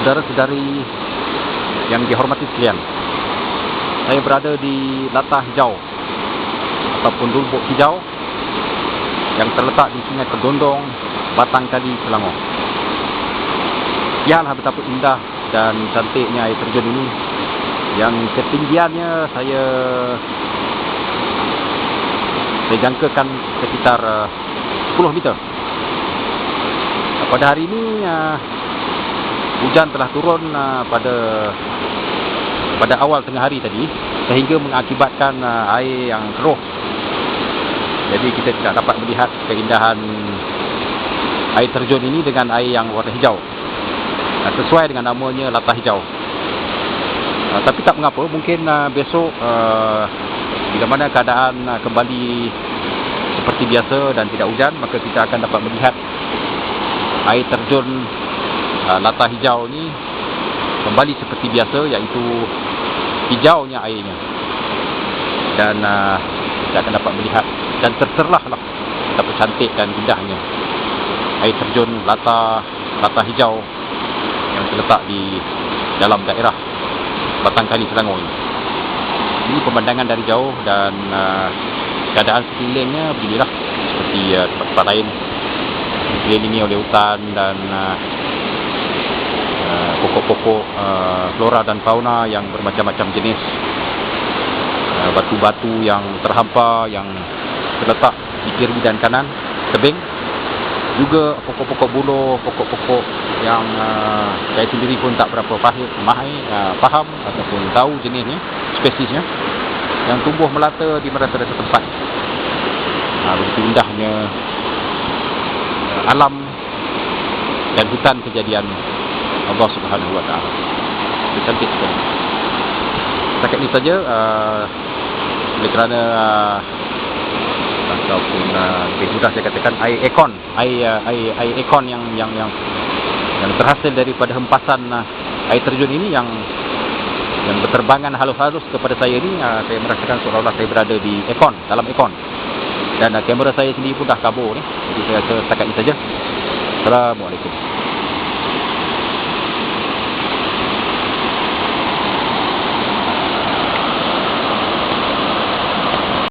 saudara-saudari yang dihormati sekalian. Saya berada di latah hijau ataupun lubuk hijau yang terletak di Sungai Kedondong, Batang Kali, Selangor. Lihatlah betapa indah dan cantiknya air terjun ini yang ketinggiannya saya saya jangkakan sekitar uh, 10 meter. Pada hari ini uh, hujan telah turun uh, pada pada awal tengah hari tadi sehingga mengakibatkan uh, air yang keruh. Jadi kita tidak dapat melihat keindahan air terjun ini dengan air yang warna hijau. Uh, sesuai dengan namanya latah hijau. Uh, tapi tak mengapa, mungkin uh, besok uh, bila mana keadaan uh, kembali seperti biasa dan tidak hujan, maka kita akan dapat melihat air terjun uh, latah hijau ni kembali seperti biasa iaitu hijaunya airnya. Dan uh, kita akan dapat melihat dan terserlah lah betapa cantik dan indahnya air terjun latah latah hijau yang terletak di dalam daerah Batang Kali Selangor ini. Ini pemandangan dari jauh dan uh, keadaan sekelilingnya beginilah seperti uh, tempat-tempat lain dikelilingi oleh hutan dan uh, pokok-pokok uh, flora dan fauna yang bermacam-macam jenis. Uh, batu-batu yang terhampar yang terletak di kiri dan kanan tebing. Juga pokok-pokok buluh pokok-pokok yang uh, saya sendiri pun tak berapa faham, mahir, uh, faham ataupun tahu jenisnya spesiesnya. Yang tumbuh melata di merata-rata tempat. Uh, begitu indahnya uh, alam dan hutan kejadian Allah Subhanahu Wa Taala. Cantik sekali. Setakat ini saja uh, kerana uh, ataupun uh, lebih mudah saya katakan air ekon, air uh, air air ekon yang yang yang yang terhasil daripada hempasan uh, air terjun ini yang yang berterbangan halus-halus kepada saya ini uh, saya merasakan seolah-olah saya berada di ekon dalam ekon dan uh, kamera saya sendiri pun dah kabur ni. Jadi saya rasa setakat ini saja. Assalamualaikum